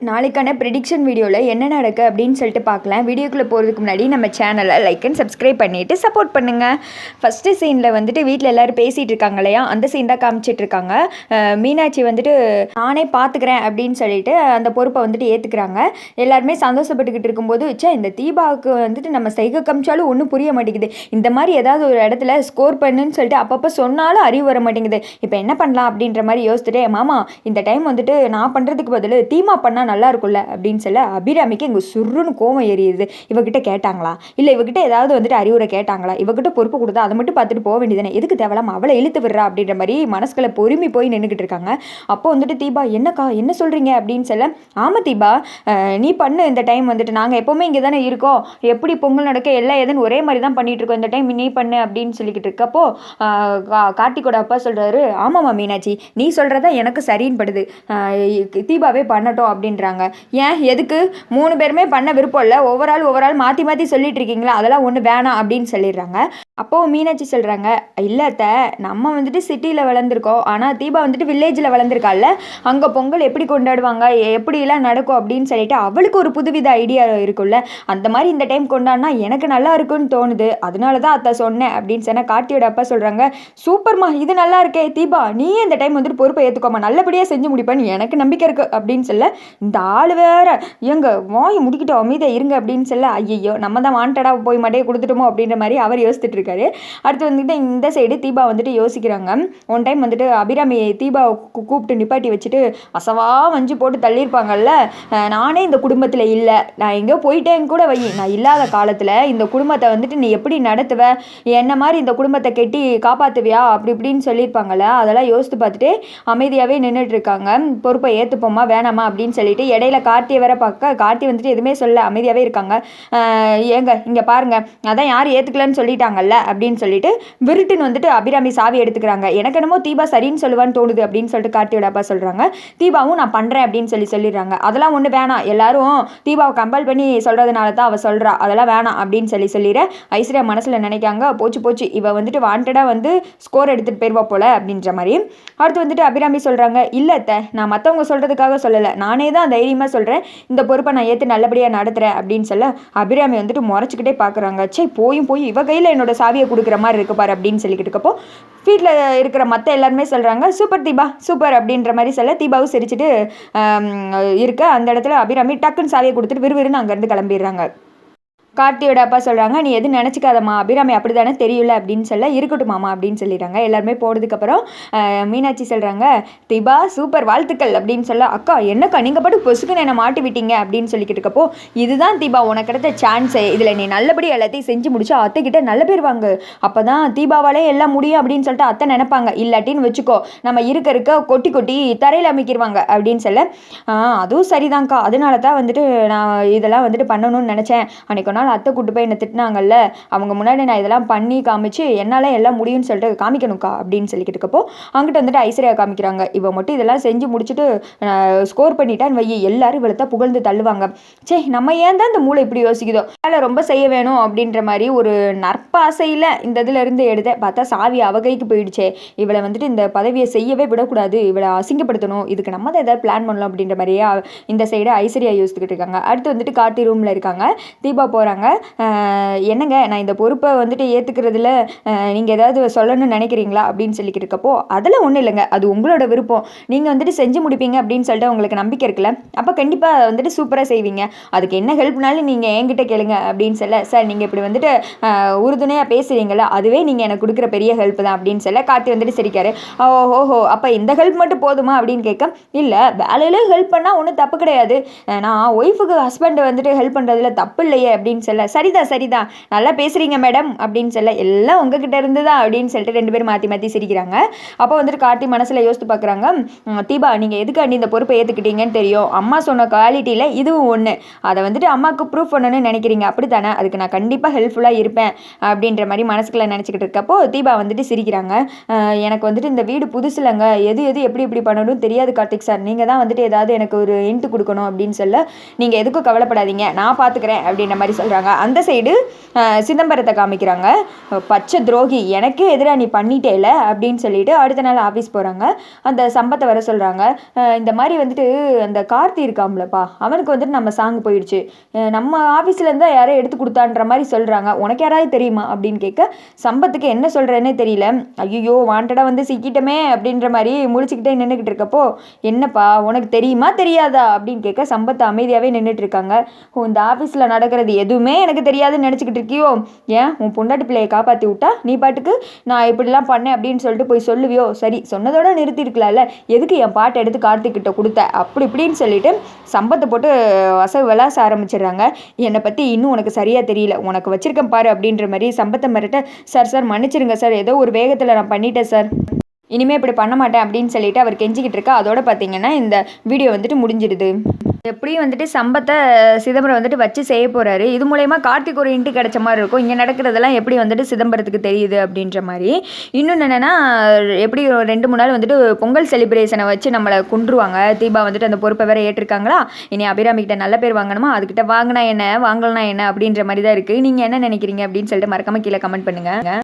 நாளைக்கான ப்ரிடிக்ஷன் வீடியோவில் என்ன நடக்கு அப்படின்னு சொல்லிட்டு பார்க்கலாம். வீடியோக்குள்ளே போகிறதுக்கு முன்னாடி நம்ம சேனலை லைக் அண்ட் சப்ஸ்கிரைப் பண்ணிவிட்டு சப்போர்ட் பண்ணுங்கள் ஃபஸ்ட்டு சீனில் வந்துட்டு வீட்டில் எல்லோரும் பேசிகிட்டு இருக்காங்க இல்லையா? அந்த சீன் தான் காமிச்சிட்ருக்காங்க மீனாட்சி வந்துட்டு நானே பார்த்துக்கிறேன் அப்படின்னு சொல்லிட்டு அந்த பொறுப்பை வந்துட்டு ஏற்றுக்கிறாங்க எல்லாருமே சந்தோஷப்பட்டுக்கிட்டு இருக்கும்போது வச்சா இந்த தீபாவுக்கு வந்துட்டு நம்ம சைகை காமிச்சாலும் ஒன்றும் புரிய மாட்டேங்குது. இந்த மாதிரி ஏதாவது ஒரு இடத்துல ஸ்கோர் பண்ணுன்னு சொல்லிட்டு அப்பப்போ சொன்னாலும் அறிவு வர மாட்டேங்குது. இப்போ என்ன பண்ணலாம்? அப்படின்ற மாதிரி யோசிச்சுட்டு மாமா இந்த டைம் வந்துட்டு நான் பண்ணுறதுக்கு பதில் தீமா பண்ணால் நல்லா இருக்கும்ல அப்படின்னு சொல்ல அபிராமிக்கு இங்கே சுருன்னு கோவம் எரியுது இவகிட்ட கேட்டாங்களா? இல்லை இவகிட்ட ஏதாவது வந்துட்டு அறிவுரை கேட்டாங்களா? இவகிட்ட பொறுப்பு கொடுத்தா அதை மட்டும் பார்த்துட்டு போக வேண்டியதானே எதுக்கு தேவலாம் அவளை இழுத்து விடுறா அப்படின்ற மாதிரி மனசுக்குள்ள பொறுமி போய் நின்றுக்கிட்டு இருக்காங்க. அப்போ வந்துட்டு தீபா என்னக்கா என்ன சொல்கிறீங்க அப்படின்னு சொல்ல ஆமாம் தீபா நீ பண்ணு இந்த டைம் வந்துட்டு. நாங்கள் எப்போவுமே இங்கே தானே இருக்கோம். எப்படி பொங்கல் நடக்க எல்லாம் எதுன்னு ஒரே மாதிரி தான் பண்ணிகிட்டு இருக்கோம். இந்த டைம் நீ பண்ணு அப்படின்னு சொல்லிக்கிட்டு இருக்கப்போ கா- கார்த்திகோட அப்பா சொல்கிறாரு ஆமாம்மா மீனாட்சி நீ சொல்கிறதா எனக்கு சரின்னு படுது. தீபாவே பண்ணட்டும் அப்படின்னு அப்படின்றாங்க. ஏன்? எதுக்கு? மூணு பேருமே பண்ண விருப்பம் இல்லை. ஒவ்வொரு ஆள் ஒவ்வொரு ஆள் மாற்றி மாற்றி சொல்லிட்டு இருக்கீங்களா? அதெல்லாம் ஒன்று வேணாம் அப்படின்னு சொல்லிடுறாங்க. அப்போது மீனாட்சி சொல்கிறாங்க இல்லை அத்தை நம்ம வந்துட்டு சிட்டியில் வளர்ந்துருக்கோம். ஆனால் தீபா வந்துட்டு வில்லேஜில் வளர்ந்துருக்கால அங்கே பொங்கல் எப்படி கொண்டாடுவாங்க? எப்படிலாம் நடக்கும்? அப்படின்னு சொல்லிட்டு அவளுக்கு ஒரு புதுவித ஐடியா இருக்கும்ல. அந்த மாதிரி இந்த டைம் கொண்டாடினா எனக்கு நல்லா இருக்குன்னு தோணுது. அதனால தான் அத்தை சொன்னேன் அப்படின்னு சொன்னால் கார்த்தியோட அப்பா சொல்கிறாங்க சூப்பர்மா இது நல்லா இருக்கே. தீபா நீயே இந்த டைம் வந்துட்டு பொறுப்பை ஏற்றுக்கோமா நல்லபடியாக செஞ்சு முடிப்பேன்னு எனக்கு நம்பிக்கை இருக்குது அப்படின்னு சொல்ல இந்த ஆள் வேற. ஏங்க வாய் முடிக்கிட்டோம் அமைதியாக இருங்க. அப்படின்னு சொல்ல ஐயையோ நம்ம தான் வாண்டடாக போய் மண்டையை கொடுத்துட்டோமோ? அப்படின்ற மாதிரி அவர் யோசித்துட்டு இருக்காரு அடுத்து வந்துட்டு இந்த சைடு தீபா வந்துட்டு யோசிக்கிறாங்க. ஒன் டைம் வந்துட்டு அபிராமி தீபாவை கூப்பிட்டு நிப்பாட்டி வச்சுட்டு அசவா வஞ்சி போட்டு தள்ளியிருப்பாங்கல்ல. நானே இந்த குடும்பத்தில் இல்லை. நான் எங்கேயோ போயிட்டேன்னு கூட வை நான் இல்லாத காலத்தில் இந்த குடும்பத்தை வந்துட்டு நீ எப்படி நடத்துவ? என்ன மாதிரி இந்த குடும்பத்தை கெட்டி காப்பாற்றுவியா அப்படி இப்படின்னு சொல்லியிருப்பாங்கல்ல. அதெல்லாம் யோசித்து பார்த்துட்டு அமைதியாகவே நின்றுட்டு இருக்காங்க பொறுப்பை ஏற்றுப்போமா வேணாமா? அப்படின்னு சொல்லிட்டு இடையில கார்த்தியை வேற பார்க்க கார்த்தி வந்துட்டு எதுவுமே சொல்ல அமைதியாகவே இருக்காங்க. ஏங்க இங்கே பாருங்க. அதான் யார் ஏற்றுக்கலன்னு சொல்லிட்டாங்கல்ல. அப்படின்னு சொல்லிட்டு விருட்டுன்னு வந்துட்டு அபிராமி சாவி எடுத்துக்கிறாங்க. எனக்கு என்னமோ தீபா சரின்னு சொல்லுவான்னு தோணுது அப்படின்னு சொல்லிட்டு கார்த்தியோட அப்பா சொல்கிறாங்க தீபாவும் நான் பண்ணுறேன் அப்படின்னு சொல்லி சொல்லிடுறாங்க. அதெல்லாம் ஒன்று வேணாம். எல்லாரும் தீபாவை கம்பல் பண்ணி சொல்கிறதுனால தான் அவள் சொல்கிறா அதெல்லாம் வேணாம் அப்படின்னு சொல்லி சொல்லிடுற ஐஸ்வர்யா மனசில் நினைக்காங்க. போச்சு போச்சு. இவ வந்துட்டு வாண்டடாக வந்து ஸ்கோர் எடுத்துகிட்டு போயிடுவா போல அப்படின்ற மாதிரி. அடுத்து வந்துட்டு அபிராமி சொல்கிறாங்க இல்லை த நான் மற்றவங்க சொல்கிறதுக்காக சொல்லலை. நானே தான் தைரியமாக சொல்கிறேன் இந்த பொறுப்பை நான் ஏற்று நல்லபடியாக நடத்துகிறேன் அப்படின்னு சொல்ல அபிராமி வந்துட்டு முறைச்சிக்கிட்டே பார்க்குறாங்க சே போயும் போய் இவ கையில் என்னோட சாவியை கொடுக்குற மாதிரி இருக்கு பாரு அப்படின்னு சொல்லிக்கிட்டு இருக்கப்போ வீட்டில் இருக்கிற மற்ற எல்லாருமே சொல்கிறாங்க சூப்பர் தீபா சூப்பர் அப்படின்ற மாதிரி சொல்ல தீபாவும் சிரிச்சிட்டு இருக்க. அந்த இடத்துல அபிராமி டக்குன்னு சாவியை கொடுத்துட்டு விறுவிறுன்னு அங்கேருந்து கிளம்பிடுறாங்க. கார்த்தியோட அப்பா சொல்கிறாங்க நீ எதுவும் நினச்சிக்காதம்மா. அபிராமி அப்படி தானே தெரியல அப்படின்னு சொல்ல இருக்கட்டும் மாமா அப்படின்னு சொல்லிடுறாங்க. எல்லாருமே போனதுக்கப்புறம் மீனாட்சி சொல்கிறாங்க திபா சூப்பர் வாழ்த்துக்கள் அப்படின்னு சொல்ல அக்கா என்னக்கா நீங்கள் பாட்டு பொசுக்குன்னு என்னை மாட்டி விட்டீங்க அப்படின்னு சொல்லிக்கிட்டு இருக்கப்போ இதுதான் தீபா உனக்கு கிடைத்த சான்ஸு இதில் நீ நல்லபடி எல்லாத்தையும் செஞ்சு முடிச்சு அத்தைக்கிட்ட நல்ல பேர் வாங்க. அப்போ தான் தீபாவாலே எல்லாம் முடியும் அப்படின்னு சொல்லிட்டு அத்தை நினைப்பாங்க. இல்லாட்டின்னு வச்சுக்கோ நம்ம இருக்க இருக்க கொட்டி கொட்டி தரையில் அமைக்கிடுவாங்க அப்படின்னு சொல்ல அதுவும் சரிதான்க்கா. அதனால தான் வந்துட்டு நான் இதெல்லாம் வந்துட்டு பண்ணணும்னு நினச்சேன். அன்னைக்கு நாள் அத்தை கூட்டு போய் என்னை திட்டினாங்கல்ல அவங்க முன்னாடி நான் இதெல்லாம் பண்ணி காமிச்சு என்னால் எல்லாம் முடியும்னு சொல்லிட்டு காமிக்கணும்க்கா அப்படின்னு சொல்லிக்கிட்டு இருக்கப்போ அங்கிட்ட வந்துட்டு ஐஸ்வர்யா காமிக்கிறாங்க. இவ மட்டும் இதெல்லாம் செஞ்சு முடிச்சுட்டு ஸ்கோர் பண்ணிட்டான்னு வை எல்லாரும் இவளை தான் புகழ்ந்து தள்ளுவாங்க. சே நம்ம ஏன் தான் இந்த மூளை இப்படி யோசிக்குதோ? வேலை ரொம்ப செய்ய வேணும் அப்படின்ற மாதிரி ஒரு நற்பாசையில் இந்த இதுலேருந்து எடுத்தேன் பார்த்தா சாவி அவகைக்கு போயிடுச்சே. இவளை வந்துட்டு இந்த பதவியை செய்யவே விடக்கூடாது. இவளை அசிங்கப்படுத்தணும். இதுக்கு நம்ம தான் ஏதாவது பிளான் பண்ணலாம் அப்படின்ற மாதிரியே இந்த சைடு ஐஸ்வர்யா யோசித்துக்கிட்டு இருக்காங்க. அடுத்து வந்துட்டு காட்டி ரூமில் இருக்காங்க. தீபா போகிறாங்க என்னங்க நான் இந்த பொறுப்பை வந்துட்டு ஏற்றுக்கிறதுல நீங்கள் ஏதாவது சொல்லணும்னு நினைக்கிறீங்களா? அப்படின்னு சொல்லிக்கிட்டு இருக்கப்போ அதெல்லாம் ஒன்றும் இல்லைங்க. அது உங்களோட விருப்பம். நீங்கள் வந்துட்டு செஞ்சு முடிப்பீங்க அப்படின்னு சொல்லிட்டு உங்களுக்கு நம்பிக்கை இருக்குல்ல? அப்போ கண்டிப்பாக வந்துட்டு சூப்பராக செய்வீங்க. அதுக்கு என்ன ஹெல்ப்னாலும் நீங்கள் என்கிட்ட கேளுங்க அப்படின்னு சொல்ல சார் நீங்கள் இப்படி வந்துட்டு உறுதுணையாக பேசுகிறீங்களா அதுவே நீங்கள் எனக்கு கொடுக்குற பெரிய ஹெல்ப் தான் அப்படின்னு சொல்ல கார்த்தி வந்துட்டு சிரிக்காரு. ஓஹோ அப்போ இந்த ஹெல்ப் மட்டும் போதுமா? அப்படின்னு கேட்க இல்லை வேலையில ஹெல்ப் பண்ணால் ஒன்றும் தப்பு கிடையாது. நான் ஒய்ஃபுக்கு ஹஸ்பண்டை வந்துட்டு ஹெல்ப் பண்ணுறதுல தப்பு இல்லையே அப்படின்னு சொல்ல சரிதான் சரிதா நல்லா பேசுகிறீங்க மேடம் அப்படின்னு சொல்ல எல்லாம் உங்ககிட்ட இருந்து தான் அப்படின்னு சொல்லிட்டு ரெண்டு பேரும் மாற்றி மாற்றி சிரிக்கிறாங்க. அப்போ வந்துட்டு கார்த்தி மனசில் யோசித்து பார்க்குறாங்க தீபா நீங்கள் எதுக்காண்டி இந்த பொறுப்பை ஏற்றுக்கிட்டீங்கன்னு தெரியும்? அம்மா சொன்ன குவாலிட்டியில் இதுவும் ஒன்று அதை வந்துட்டு அம்மாவுக்கு ப்ரூஃப் பண்ணணும்னு நினைக்கிறீங்க. அப்படி தானே அதுக்கு நான் கண்டிப்பாக ஹெல்ப்ஃபுல்லாக இருப்பேன் அப்படின்ற மாதிரி மனசுக்குள்ள நினச்சிக்கிட்டு இருக்கப்போ தீபா வந்துட்டு சிரிக்கிறாங்க எனக்கு வந்துட்டு இந்த வீடு புதுசுலங்க. எது எது எப்படி எப்படி பண்ணணும் தெரியாது கார்த்திக் சார். நீங்கள் தான் வந்துட்டு ஏதாவது எனக்கு ஒரு இன்ட்டு கொடுக்கணும் அப்படின்னு சொல்ல நீங்கள் எதுக்கும் கவலைப்படாதீங்க. நான் பார்த்துக்கிறேன் அப்படின்ற மாதிரி சொல்கிறாங்க காமிக்கிறாங்க. அந்த சைடு சிதம்பரத்தை காமிக்கிறாங்க. பச்சை துரோகி எனக்கே எதிராக நீ பண்ணிட்டேல அப்படின்னு சொல்லிட்டு அடுத்த நாள் ஆஃபீஸ் போகிறாங்க அந்த சம்பத்தை வர சொல்கிறாங்க இந்த மாதிரி வந்துட்டு அந்த கார்த்தி இருக்காம்லப்பா அவனுக்கு வந்துட்டு நம்ம சாங் போயிடுச்சு. நம்ம ஆஃபீஸில் இருந்தால் யாரோ எடுத்து கொடுத்தான்ற மாதிரி சொல்கிறாங்க உனக்கு யாராவது தெரியுமா? அப்படின்னு கேட்க சம்பத்துக்கு என்ன சொல்கிறேன்னே தெரியல. ஐயோ வாண்டடாக வந்து சிக்கிட்டமே அப்படின்ற மாதிரி முழிச்சுக்கிட்டே நின்றுக்கிட்டு இருக்கப்போ என்னப்பா உனக்கு தெரியுமா தெரியாதா? அப்படின்னு கேட்க சம்பத்து அமைதியாகவே நின்றுட்டு இருக்காங்க. ஓ இந்த ஆஃபீஸில் நடக்கிறது எதுவுமே எனக்கு தெரியாதுன்னு நினச்சிக்கிட்டு இருக்கியோ? ஏன்? உன் பொண்டாட்டி பிள்ளையை காப்பாற்றி விட்டா? நீ பாட்டுக்கு நான் இப்படிலாம் பண்ணேன் அப்படின்னு சொல்லிட்டு போய் சொல்லுவியோ? சரி சொன்னதோட நிறுத்திருக்கலாம்ல. எதுக்கு என் பாட்டை எடுத்து கார்த்திக்கிட்ட கொடுத்த? அப்படி இப்படின்னு சொல்லிட்டு சம்பத்தை போட்டு வசவு விளாச ஆரம்பிச்சிடுறாங்க. என்னை பற்றி இன்னும் உனக்கு சரியாக தெரியல. உனக்கு வச்சிருக்கேன் பாரு அப்படின்ற மாதிரி சம்பத்தை மிரட்ட சார் சார் மன்னிச்சிருங்க சார். ஏதோ ஒரு வேகத்தில் நான் பண்ணிட்டேன் சார். இனிமேல் இப்படி பண்ண மாட்டேன் அப்படின்னு சொல்லிட்டு அவர் கெஞ்சிக்கிட்டு இருக்கா. அதோட பார்த்தீங்கன்னா இந்த வீடியோ வந்துட்டு முடிஞ்சிடுது. எப்படியும் வந்துட்டு சம்பத்தை சிதம்பரம் வந்துட்டு வச்சு செய்ய போகிறாரு இது மூலயமா கார்த்திக் ஒரு இன்ட்டு கிடச்ச மாதிரி இருக்கும். இங்கே நடக்கிறதெல்லாம் எப்படி வந்துட்டு சிதம்பரத்துக்கு தெரியுது அப்படின்ற மாதிரி. இன்னொன்று என்னென்னா எப்படி ஒரு ரெண்டு மூணு நாள் வந்துட்டு பொங்கல் செலிப்ரேஷனை வச்சு நம்மளை கொன்றுவாங்க. தீபா வந்துட்டு அந்த பொறுப்பை வேற ஏற்றிருக்காங்களா? இனி அபிராமிக்கிட்ட நல்ல பேர் வாங்கணுமா? அதுக்கிட்ட வாங்கினா என்ன? வாங்கலாம் என்ன? அப்படின்ற மாதிரி தான் இருக்குது நீங்கள் என்ன நினைக்கிறீங்க அப்படின்னு சொல்லிட்டு மறக்காம கீழே கமெண்ட் பண்ணுங்கள்